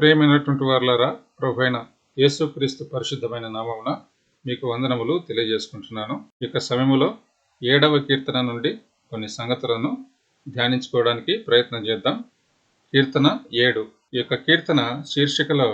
ప్రేమైనటువంటి వారులారా ప్రభు అయిన యేసుక్రీస్తు పరిశుద్ధమైన నామమున మీకు వందనములు తెలియజేసుకుంటున్నాను. ఇక సమయములో ఏడవ కీర్తన నుండి కొన్ని సంగతులను ధ్యానించుకోవడానికి ప్రయత్నం చేద్దాం. కీర్తన ఏడు. ఈ యొక్క కీర్తన శీర్షికలో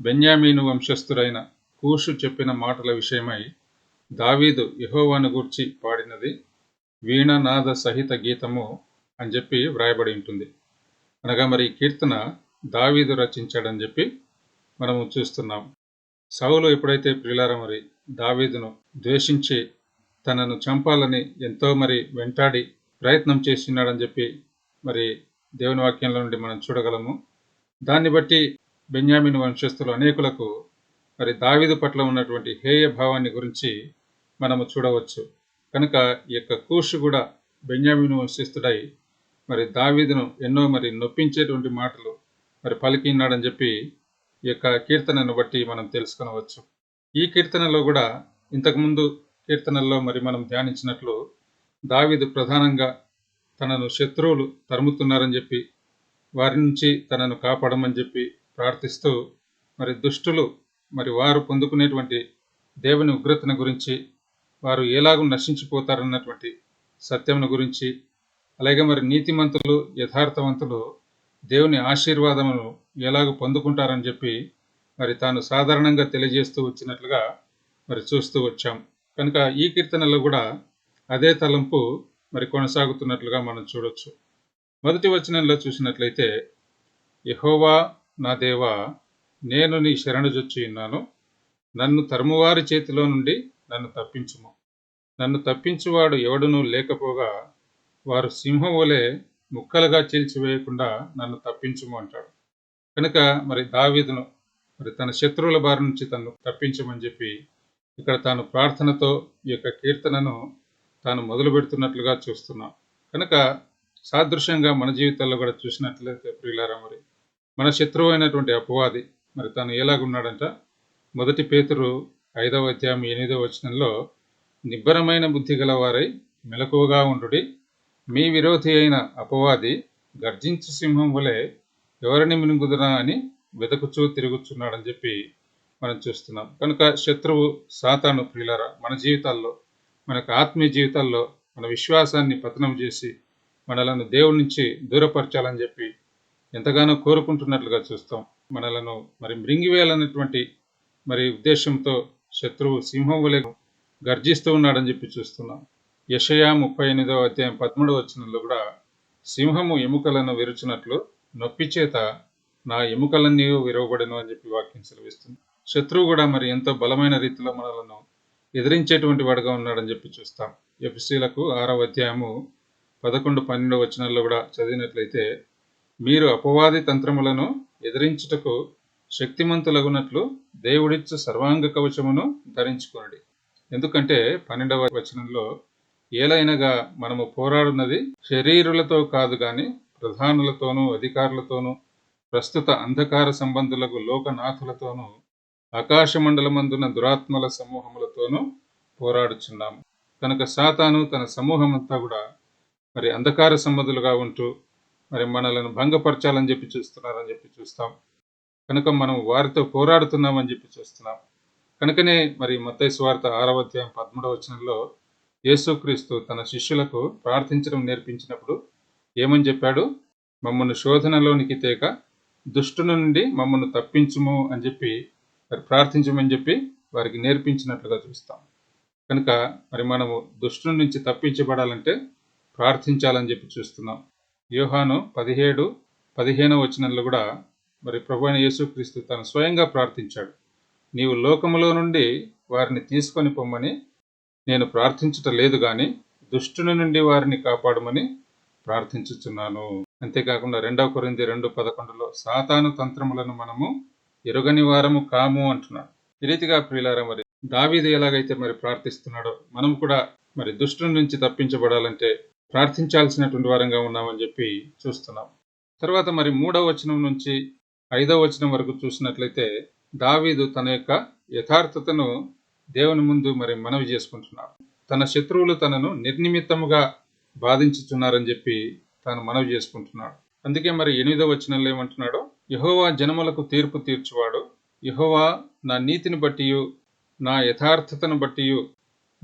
బెన్యామీను వంశస్థుడైన కూషు చెప్పిన మాటల విషయమై దావీదు యహోవాను గూర్చి పాడినది వీణనాద సహిత గీతము అని చెప్పి వ్రాయబడి ఉంటుంది. అనగా మరి ఈ కీర్తన దావీదు రచించాడని చెప్పి మనము చూస్తున్నాం. సౌలు ఎప్పుడైతే ప్రిలార మరి దావీదును ద్వేషించి తనను చంపాలని ఎంతో మరి వెంటాడి ప్రయత్నం చేస్తున్నాడని చెప్పి మరి దేవుని వాక్యంలో నుండి మనం చూడగలము. దాన్ని బట్టి బెన్యామిన్ వంశస్థులు అనేకులకు మరి దావీదు పట్ల ఉన్నటువంటి హేయ భావాన్ని గురించి మనము చూడవచ్చు. కనుక ఈ యొక్క కూషు కూడా బెన్యామిన్ వంశస్థుడై మరి దావీదును ఎన్నో మరి నొప్పించేటువంటి మాటలు మరి పలికిన్నాడని చెప్పి ఈ యొక్క కీర్తనను బట్టి మనం తెలుసుకునవచ్చు. ఈ కీర్తనలో కూడా ఇంతకుముందు కీర్తనల్లో మరి మనం ధ్యానించినట్లు దావిదు ప్రధానంగా తనను శత్రువులు తరుముతున్నారని చెప్పి వారి నుంచి తనను కాపాడమని చెప్పి ప్రార్థిస్తూ మరి దుష్టులు మరి వారు పొందుకునేటువంటి దేవుని ఉగ్రతను గురించి వారు ఎలాగూ నశించిపోతారన్నటువంటి సత్యమును గురించి అలాగే మరి నీతిమంతులు యథార్థవంతులు దేవుని ఆశీర్వాదమును ఎలాగ పొందుకుంటారని చెప్పి మరి తాను సాధారణంగా తెలియజేస్తూ వచ్చినట్లుగా మరి చూస్తూ వచ్చాం. కనుక ఈ కీర్తనలో కూడా అదే తలంపు మరి కొనసాగుతున్నట్లుగా మనం చూడొచ్చు. మొదటి వచనంలో చూసినట్లయితే యహోవా నా దేవా నేను నీ శరణుజొచ్చి ఉన్నాను. నన్ను తరుమువారి చేతిలో నుండి నన్ను తప్పించుము. నన్ను తప్పించువాడు ఎవడునూ లేకపోగా వారు సింహం వలె ముక్కలుగా చీల్చివేయకుండా నన్ను తప్పించుము అంటాడు. కనుక మరి దావీదును మరి తన శత్రువుల బారి నుంచి తను తప్పించమని చెప్పి ఇక్కడ తాను ప్రార్థనతో ఈ యొక్క కీర్తనను తాను మొదలు పెడుతున్నట్లుగా చూస్తున్నాం. కనుక సాదృశ్యంగా మన జీవితాల్లో కూడా చూసినట్లయితే ప్రియులారా మరి మన శత్రువు అయినటువంటి అపవాది మరి తను ఎలాగున్నాడంట? మొదటి పేతురు ఐదవ అధ్యాయం ఎనిమిదవ వచనంలో నిబ్బరమైన బుద్ధి గలవారై మెలకువగా ఉండుడి మీ విరోధి అయిన అపవాది గర్జించు సింహం వలె ఎవరిని మినుగుదరా అని వెతకుచూ తిరుగుచున్నాడని చెప్పి మనం చూస్తున్నాం. కనుక శత్రువు సాతాను ప్రియులరా మన జీవితాల్లో మనకు ఆత్మీయ జీవితాల్లో మన విశ్వాసాన్ని పతనం చేసి మనలను దేవుడి నుంచి దూరపరచాలని చెప్పి ఎంతగానో కోరుకుంటున్నట్లుగా చూస్తాం. మనలను మరి మృంగివేయాలన్నటువంటి మరి ఉద్దేశంతో శత్రువు సింహం వలె గర్జిస్తూ ఉన్నాడని చెప్పి చూస్తున్నాం. యషయా ముప్పై ఎనిమిదవ అధ్యాయం పదమూడవ వచనంలో కూడా సింహము ఎముకలను విరుచినట్లు నొప్పి చేత నా ఎముకలన్నీ విరవబడను అని చెప్పి వాక్యం సెలవిస్తుంది. శత్రువు కూడా మరి ఎంతో బలమైన రీతిలో మనలను ఎదిరించేటువంటి వాడుగా ఉన్నాడని చెప్పి చూస్తాం. ఎఫ్సీలకు ఆరవ అధ్యాయము పదకొండు పన్నెండు వచనాల్లో కూడా చదివినట్లయితే మీరు అపవాది తంత్రములను ఎదిరించుటకు శక్తిమంతులగునట్లు దేవుడిచ్చు సర్వాంగ కవచమును ధరించుకోండి ఎందుకంటే పన్నెండవ వచనంలో ఏలైనగా మనము పోరాడున్నది శరీరులతో కాదు గాని ప్రధానులతోనూ అధికారులతోనూ ప్రస్తుత అంధకార సంబంధులకు లోకనాథులతోనూ ఆకాశమండలమందున దురాత్మల సమూహములతోనూ పోరాడుచున్నాము. కనుక సాతాను తన సమూహమంతా కూడా మరి అంధకార సంబంధులుగా ఉంటూ మరి మనలను భంగపరచాలని చెప్పి చూస్తున్నారని చెప్పి చూస్తాం. కనుక మనం వారితో పోరాడుతున్నామని చెప్పి చూస్తున్నాం. కనుకనే మరి మత్తయి వార్త ఆరవ అధ్యాయం పదమూడవ వచనంలో యేసుక్రీస్తు తన శిష్యులకు ప్రార్థించడం నేర్పించినప్పుడు ఏమని చెప్పాడు? మమ్మల్ని శోధనలోనికి తేక దుష్టు నుండి మమ్మల్ని తప్పించుము అని చెప్పి మరి ప్రార్థించమని చెప్పి వారికి నేర్పించినట్లుగా చూస్తాం. కనుక మరి మనము దుష్టు నుంచి తప్పించబడాలంటే ప్రార్థించాలని చెప్పి చూస్తున్నాం. యోహాను పదిహేడు పదిహేనవ వచనంలో కూడా మరి ప్రభు అయిన యేసుక్రీస్తు తను స్వయంగా ప్రార్థించాడు. నీవు లోకములో నుండి వారిని తీసుకొని పొమ్మని నేను ప్రార్థించట లేదు కానీ దుష్టుని నుండి వారిని కాపాడమని ప్రార్థించుచున్నాను. అంతేకాకుండా రెండవ కొరింది రెండు పదకొండులో సాతాను తంత్రములను మనము ఎరుగని వారము కాము అంటున్నాడు. ఈ రీతిగా ప్రియులారా మరి దావీది ఎలాగైతే మరి ప్రార్థిస్తున్నాడో మనం కూడా మరి దుష్టుని నుంచి తప్పించబడాలంటే ప్రార్థించాల్సినటువంటి వారంగా ఉన్నామని చెప్పి చూస్తున్నాం. తర్వాత మరి మూడవ వచనం నుంచి ఐదవ వచనం వరకు చూసినట్లయితే దావీదు తన యొక్క యథార్థతను దేవుని ముందు మరి మనవి చేసుకుంటున్నాడు తన శత్రువులు తనను నిర్నిమిత్తముగా బాధించుచున్నారని చెప్పి తాను మనవి చేసుకుంటున్నాడు. అందుకే మరి ఎనిమిదో వచనంలో ఏమంటున్నాడు? యహోవా జనములకు తీర్పు తీర్చువాడు. యహోవా నా నీతిని బట్టియు నా యథార్థతను బట్టియు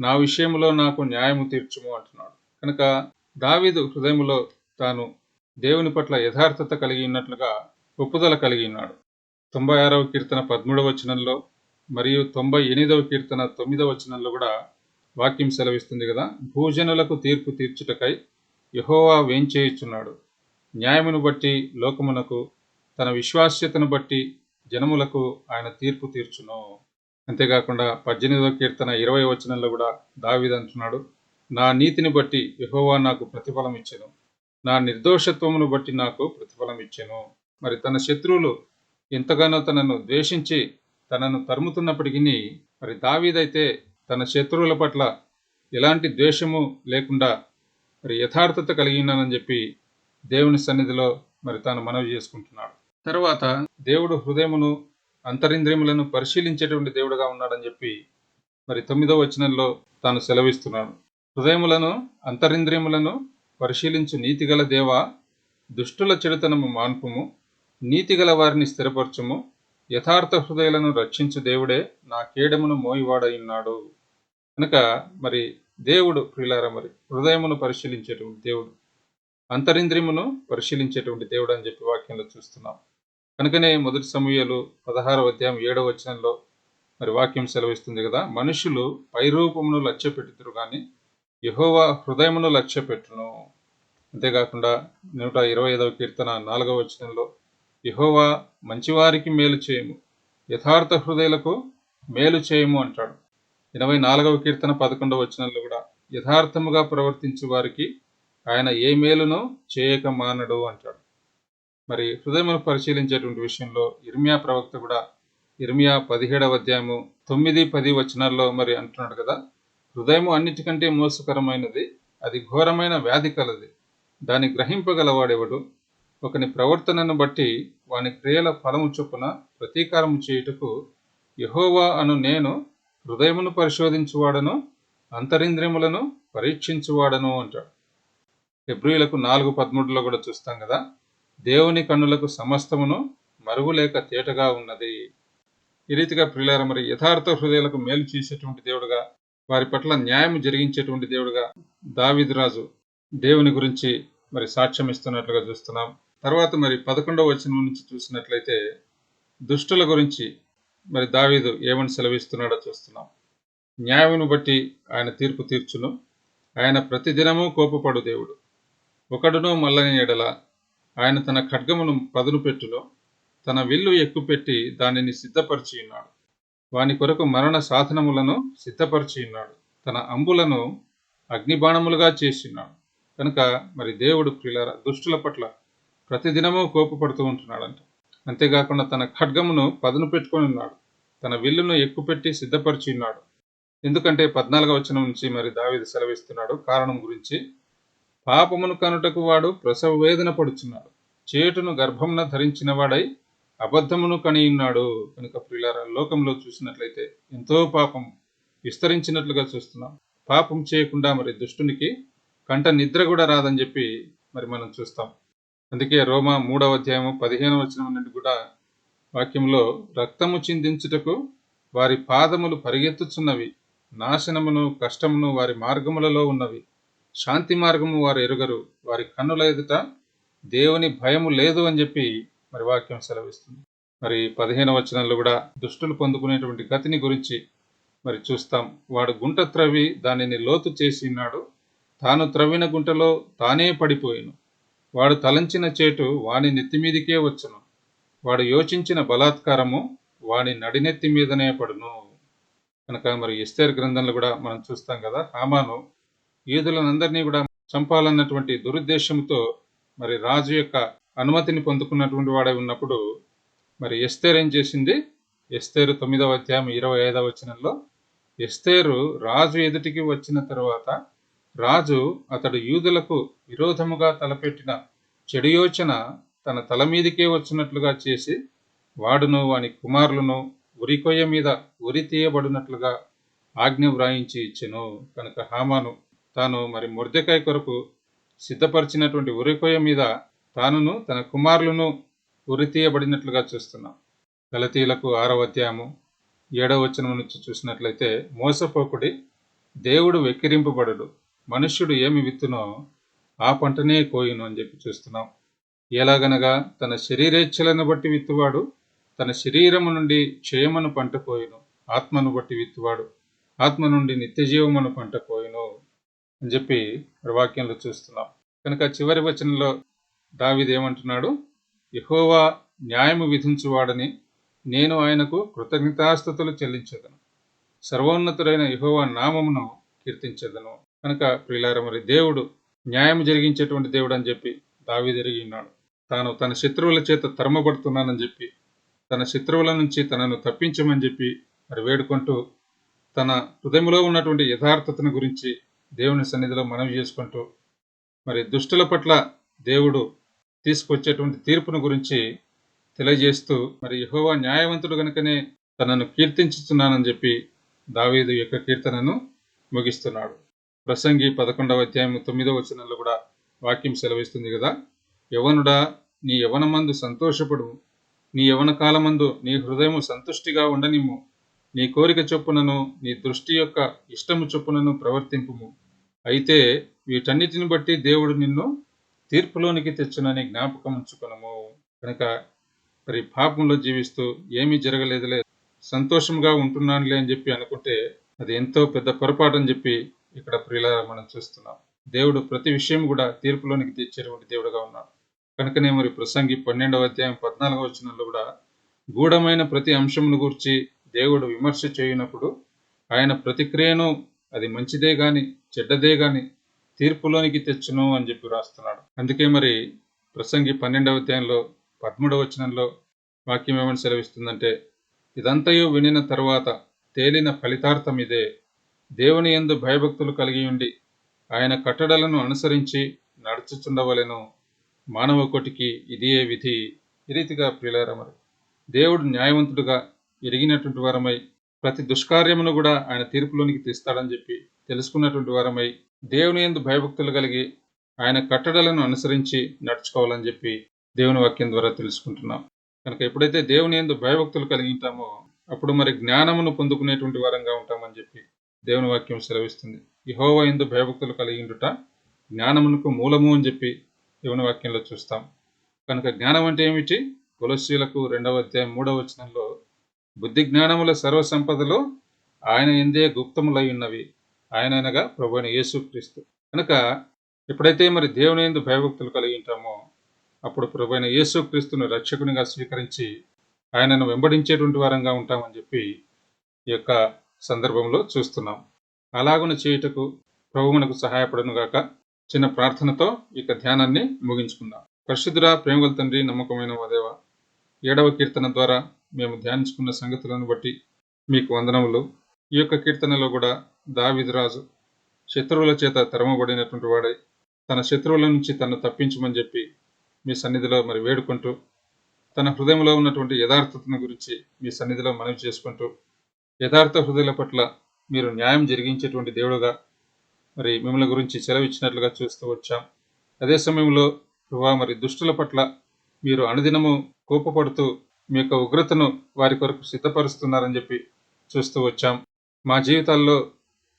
నా విషయంలో నాకు న్యాయము తీర్చుము అంటున్నాడు. కనుక దావీదు హృదయములో తాను దేవుని పట్ల యథార్థత కలిగి ఉన్నట్లుగా ఒప్పుదల కలిగి ఉన్నాడు. తొంభై ఆరవ కీర్తన పదమూడవ వచనంలో మరియు తొంభై ఎనిమిదవ కీర్తన తొమ్మిదవ వచనంలో కూడా వాక్యం సెలవిస్తుంది కదా భూజనులకు తీర్పు తీర్చుటకై యహోవా వేంచేయుచున్నాడు. న్యాయమును బట్టి లోకమునకు తన విశ్వాస్యతను బట్టి జనములకు ఆయన తీర్పు తీర్చును. అంతేకాకుండా పద్దెనిమిదవ కీర్తన ఇరవై వచనంలో కూడా దావిద అంటున్నాడు నా నీతిని బట్టి యహోవా నాకు ప్రతిఫలం ఇచ్చెను. నా నిర్దోషత్వమును బట్టి నాకు ప్రతిఫలం ఇచ్చెను. మరి తన శత్రువులు ఎంతగానో తనను ద్వేషించి తనను తరుముతున్నప్పటికీ మరి దావీదైతే తన శత్రువుల పట్ల ఎలాంటి ద్వేషము లేకుండా మరి యథార్థత కలిగి ఉన్నానని చెప్పి దేవుని సన్నిధిలో మరి తాను మనవి చేసుకుంటున్నాడు. తర్వాత దేవుడు హృదయమును అంతరింద్రియములను పరిశీలించేటువంటి దేవుడుగా ఉన్నాడని చెప్పి మరి తొమ్మిదో వచనంలో తాను సెలవిస్తున్నాడు. హృదయములను అంతరింద్రియములను పరిశీలించు నీతిగల దేవ దుష్టుల చెడుతనము మాన్పుము నీతిగల వారిని స్థిరపరచుము యథార్థ హృదయాలను రక్షించు దేవుడే నా కీడమును మోయివాడయున్నాడు కనుక మరి దేవుడు ప్రిలార మరి హృదయమును పరిశీలించేటువంటి దేవుడు అంతరింద్రియమును పరిశీలించేటువంటి దేవుడు అని చెప్పి వాక్యంలో చూస్తున్నాం. కనుకనే మొదటి సమూహలు పదహారవ అధ్యాయం ఏడవ వచనంలో మరి వాక్యం సెలవిస్తుంది కదా మనుషులు పైరూపమును లక్ష్య పెట్టుతురు కానీ యహోవా హృదయమును లక్ష్య పెట్టును. అంతేకాకుండా నూట ఇరవై ఐదవ కీర్తన నాలుగవ వచనంలో యహోవా మంచివారికి మేలు చేయము. యథార్థ హృదయులకు మేలు చేయము అంటాడు. ఎనభై నాలుగవ కీర్తన పదకొండవ వచనంలో కూడా యథార్థముగా ప్రవర్తించు వారికి ఆయన ఏ మేలునో చేయక మానడు అంటాడు. మరి హృదయమును పరిశీలించేటువంటి విషయంలో ఇర్మియా ప్రవక్త కూడా ఇర్మియా పదిహేడవ అధ్యాయము తొమ్మిది పది వచనాల్లో మరి అంటున్నాడు కదా హృదయము అన్నిటికంటే మోసకరమైనది అది ఘోరమైన వ్యాధి కలది దాన్ని గ్రహింపగలవాడెవడు? ఒకని ప్రవర్తనను బట్టి వాని క్రియల ఫలము చొప్పున ప్రతీకారము చేయుటకు యహోవా అను నేను హృదయమును పరిశోధించువాడను అంతరింద్రియములను పరీక్షించువాడను అంటాడు. ఫిబ్రిలకు నాలుగు పదమూడులో కూడా చూస్తాం కదా దేవుని కన్నులకు సమస్తమును మరుగులేక తేటగా ఉన్నది. ఈ రీతిగా ప్రియులార మరి యథార్థ హృదయాలకు మేలు చేసేటువంటి దేవుడుగా వారి పట్ల న్యాయం జరిగించేటువంటి దేవుడుగా దావిద్రాజు దేవుని గురించి మరి సాక్ష్యం ఇస్తున్నట్లుగా చూస్తున్నాం. తర్వాత మరి పదకొండవ వచనం నుంచి చూసినట్లయితే దుష్టుల గురించి మరి దావీదు ఏమని సెలవిస్తున్నాడో చూస్తున్నాం. న్యాయమును బట్టి ఆయన తీర్పు తీర్చును. ఆయన ప్రతిదినము కోపపడు దేవుడు. ఒకడును మల్లని ఎడల ఆయన తన ఖడ్గమును పదును పెట్టులో తన విల్లు ఎక్కుపెట్టి దానిని సిద్ధపరిచి ఉన్నాడు వాని కొరకు మరణ సాధనములను సిద్ధపరిచి ఉన్నాడు తన అంబులను అగ్నిబాణములుగా చేసినాడు కనుక మరి దేవుడు ప్రియుల దుష్టుల పట్ల ప్రతిదినము కోపపడుతూ ఉంటున్నాడంట. అంతేకాకుండా తన ఖడ్గమును పదును పెట్టుకొని ఉన్నాడు. తన విల్లును ఎక్కుపెట్టి సిద్ధపరిచి ఉన్నాడు. ఎందుకంటే పద్నాలుగవ వచనం నుంచి మరి దావిది సెలవిస్తున్నాడు కారణం గురించి. పాపమును కనుటకు వాడు ప్రసవ వేదన పడుచున్నాడు. చేటును గర్భమున ధరించిన వాడై అబద్ధమును కనియున్నాడు కనుక ప్రియులారా లోకంలో చూసినట్లయితే ఎంతో పాపం విస్తరించినట్లుగా చూస్తున్నాం. పాపం చేయకుండా మరి దుష్టునికి కంట నిద్ర కూడా రాదని చెప్పి మరి మనం చూస్తాం. అందుకే రోమా మూడవ అధ్యాయము పదిహేనవ వచనం నుండి కూడా వాక్యంలో రక్తము చిందించుటకు వారి పాదములు పరిగెత్తుచున్నవి నాశనమును కష్టమును వారి మార్గములలో ఉన్నవి. శాంతి మార్గము వారు ఎరుగరు వారి కన్నుల ఎదుట దేవుని భయము లేదు అని చెప్పి మరి వాక్యం సెలవిస్తుంది. మరి పదిహేను వచనంలో కూడా దుష్టులు పొందుకునేటువంటి గతిని గురించి మరి చూస్తాం. వాడు గుంట త్రవ్వి దానిని లోతు చేసి ఉన్నాడు. తాను త్రవ్విన గుంటలో తానే పడిపోయాను. వాడు తలంచిన చేటు వాని నెత్తిమీదికే వచ్చును. వాడు యోచించిన బలాత్కారము వాని నడినెత్తి మీదనే పడును. కనుక మరి ఎస్తేర్ గ్రంథంలో కూడా మనం చూస్తాం కదా హామాను యూదులనందరినీ కూడా చంపాలన్నటువంటి దురుద్దేశంతో మరి రాజు యొక్క అనుమతిని పొందుకున్నటువంటి వాడై ఉన్నప్పుడు మరి ఎస్తేర్ ఏం చేసింది? ఎస్తేరు తొమ్మిదవ అధ్యాయం ఇరవై ఐదవ వచనంలో ఎస్తేరు రాజు ఎదుటికి వచ్చిన తర్వాత రాజు అతడు యూదులకు విరోధముగా తలపెట్టిన చెడు యోచన తన తల మీదికే వచ్చినట్లుగా చేసి వాడును వాని కుమారులను ఉరికొయ్య మీద ఉరి తీయబడినట్లుగా ఆజ్ఞ వ్రాయించి ఇచ్చెను. కనుక హామాను తాను మరి మొర్దెకాయ కొరకు సిద్ధపరిచినటువంటి ఉరికొయ్య మీద తానును తన కుమారులను ఉరి తీయబడినట్లుగా చూస్తున్నాం. గలతీలకు ఆరవ అధ్యాయము ఏడవ వచనం నుంచి చూసినట్లయితే మోసపోకుడి దేవుడు వెక్కిరింపబడడు మనుష్యుడు ఏమి విత్తునో ఆ పంటనే కోయును అని చెప్పి చూస్తున్నాం. ఎలాగనగా తన శరీరేచ్ఛలను బట్టి విత్తువాడు తన శరీరము నుండి క్షయమును పంట కోయును ఆత్మను బట్టి విత్తువాడు ఆత్మ నుండి నిత్యజీవమును పంట కోయును అని చెప్పి వాక్యంలో చూస్తున్నాం. కనుక చివరి వచనంలో దావిది ఏమంటున్నాడు? యహోవా న్యాయము విధించువాడని నేను ఆయనకు కృతజ్ఞతాస్థుతులు చెల్లించదను. సర్వోన్నతుడైన యహోవా నామమును కీర్తించదను. కనుక ప్రియులార మరి దేవుడు న్యాయం జరిగించేటువంటి దేవుడు అని చెప్పి దావి జరిగి ఉన్నాడు. తాను తన శత్రువుల చేత తరమబడుతున్నానని చెప్పి తన శత్రువుల నుంచి తనను తప్పించమని చెప్పి మరి వేడుకుంటూ తన హృదయంలో ఉన్నటువంటి యథార్థతను గురించి దేవుని సన్నిధిలో మనవి చేసుకుంటూ మరి దుష్టుల పట్ల దేవుడు తీసుకొచ్చేటువంటి తీర్పును గురించి తెలియజేస్తూ మరి యహోవా న్యాయవంతుడు గనుకనే తనను కీర్తించుతున్నానని చెప్పి దావీదు యొక్క కీర్తనను ముగిస్తున్నాడు. ప్రసంగి పదకొండవ అధ్యాయం తొమ్మిదవ వచనంలో కూడా వాక్యం సెలవిస్తుంది కదా? యవనుడా నీ యవనమందు సంతోషపడు. నీ యవన కాలమందు నీ హృదయము సంతుష్టిగా ఉండనిమ్ము. నీ కోరిక చొప్పునను నీ దృష్టి యొక్క ఇష్టము చొప్పునను ప్రవర్తింపుము. అయితే వీటన్నిటిని బట్టి దేవుడు నిన్ను తీర్పులోనికి తెచ్చునని జ్ఞాపకం ఉంచుకునము. కనుక మరి పాపంలో జీవిస్తూ ఏమీ జరగలేదులే. సంతోషంగా ఉంటున్నానులే అని చెప్పి అనుకుంటే అది ఎంతో పెద్ద పొరపాటు అని చెప్పి ఇక్కడ ప్రియులారా మనం చూస్తున్నాం. దేవుడు ప్రతి విషయం కూడా తీర్పులోనికి తెచ్చేటువంటి దేవుడుగా ఉన్నాడు. కనుకనే మరి ప్రసంగి పన్నెండవ అధ్యాయం పద్నాలుగవ వచనంలో కూడా గూఢమైన ప్రతి అంశమును గురించి దేవుడు విమర్శ చేయనప్పుడు ఆయన ప్రతిక్రియను అది మంచిదే గాని చెడ్డదే గాని తీర్పులోనికి తెచ్చును అని చెప్పి రాస్తున్నాడు అందుకే మరి ప్రసంగి పన్నెండవ అధ్యాయంలో పదమూడవ వచనంలో వాక్యం ఏమని సెలవిస్తుందంటే ఇదంతయు వినిన తర్వాత తేలిన ఫలితార్థం ఇదే. దేవుని ఎందు భయభక్తులు కలిగి ఉండి ఆయన కట్టడలను అనుసరించి నడుచుచుండవలెను. మానవ కోటికి ఇదియే విధి. ఈ రీతిగా ప్రియులారా మరి దేవుడు న్యాయవంతుడుగా ఎరిగినటువంటి వారమై ప్రతి దుష్కార్యమును కూడా ఆయన తీర్పులోనికి తీస్తాడని చెప్పి తెలుసుకున్నటువంటి వారమై దేవుని ఎందు భయభక్తులు కలిగి ఆయన కట్టడలను అనుసరించి నడుచుకోవాలని చెప్పి దేవుని వాక్యం ద్వారా తెలుసుకుంటున్నాం. కనుక ఎప్పుడైతే దేవుని ఎందు భయభక్తులు కలిగి ఉంటామో అప్పుడు మరి జ్ఞానమును పొందుకునేటువంటి వారంగా ఉంటామని చెప్పి దేవుని వాక్యం సెలవిస్తుంది. యహోవ ఎందు భయభక్తులు కలిగి ఉండుట జ్ఞానమునకు మూలము అని చెప్పి దేవుని వాక్యంలో చూస్తాం. కనుక జ్ఞానం అంటే ఏమిటి? తులసీలకు రెండవ అధ్యాయం మూడవ వచనంలో బుద్ధి జ్ఞానముల సర్వ సంపదలు ఆయన ఎందే గుప్తములై ఉన్నవి ఆయన ప్రభు ప్రభు యేసుక్రీస్తు కనుక ఎప్పుడైతే మరి దేవుని ఎందు భయభక్తులు కలిగి ఉంటామో అప్పుడు ప్రభు అయిన యేసుక్రీస్తును రక్షకునిగా స్వీకరించి ఆయనను వెంబడించేటువంటి వారంగా ఉంటామని చెప్పి ఈ యొక్క సందర్భంలో చూస్తున్నాం. అలాగున చేయుటకు ప్రభు మనకు సహాయపడను గాక. చిన్న ప్రార్థనతో ఇక ధ్యానాన్ని ముగించుకుందాం. పరిశుద్ధురా ప్రేమగల తండ్రి నమ్మకమైన వదేవ ఏడవ కీర్తన ద్వారా మేము ధ్యానించుకున్న సంగతులను బట్టి మీకు వందనములు. ఈ యొక్క కీర్తనలో కూడా దావిదరాజు శత్రువుల చేత తరమబడినటువంటి వాడై తన శత్రువుల నుంచి తను తప్పించమని చెప్పి మీ సన్నిధిలో మరి వేడుకుంటూ తన హృదయంలో ఉన్నటువంటి యథార్థతను గురించి మీ సన్నిధిలో మనవి చేసుకుంటూ యథార్థ హృదయాల పట్ల మీరు న్యాయం జరిగించేటువంటి దేవుడుగా మరి మిమ్మల్ని గురించి సెలవిచ్చినట్లుగా చూస్తూ వచ్చాం. అదే సమయంలో ప్రభా మరి దుష్టుల పట్ల మీరు అనుదినము కోపపడుతూ మీ యొక్క ఉగ్రతను వారి కొరకు సిద్ధపరుస్తున్నారని చెప్పి చూస్తూ వచ్చాం. మా జీవితాల్లో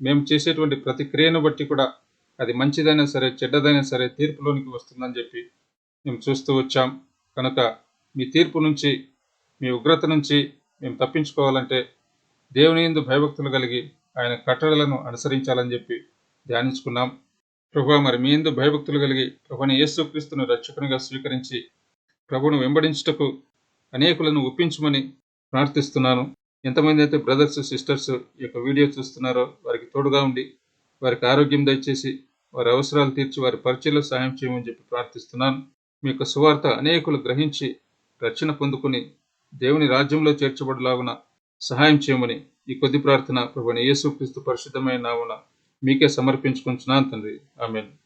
మేము చేసేటువంటి ప్రతిక్రియను బట్టి కూడా అది మంచిదైనా సరే చెడ్డదైనా సరే తీర్పులోనికి వస్తుందని చెప్పి మేము చూస్తూ వచ్చాం. కనుక మీ తీర్పు నుంచి మీ ఉగ్రత నుంచి మేము తప్పించుకోవాలంటే దేవుని ఎందు భయభక్తులు కలిగి ఆయన కట్టడలను అనుసరించాలని చెప్పి ధ్యానించుకున్నాం. ప్రభు మరి మీ ఎందు భయభక్తులు కలిగి ప్రభుని యేసుక్రీస్తును రక్షకునిగా స్వీకరించి ప్రభును వెంబడించుటకు అనేకులను ఒప్పించమని ప్రార్థిస్తున్నాను. ఎంతమంది అయితే బ్రదర్స్ సిస్టర్స్ ఈ యొక్క వీడియో చూస్తున్నారో వారికి తోడుగా ఉండి వారికి ఆరోగ్యం దయచేసి వారి అవసరాలు తీర్చి వారి పరిచయలో సాయం చేయమని చెప్పి ప్రార్థిస్తున్నాను. మీ యొక్క సువార్త అనేకులు గ్రహించి రక్షణ పొందుకుని దేవుని రాజ్యంలో చేర్చబడలాగున సహాయం చేయమని ఈ కొద్ది ప్రార్థన ప్రభుని యేసుక్రీస్తు పరిశుద్ధమైన నామున మీకే సమర్పించుకుంటున్నాను తండ్రి. ఆమెను.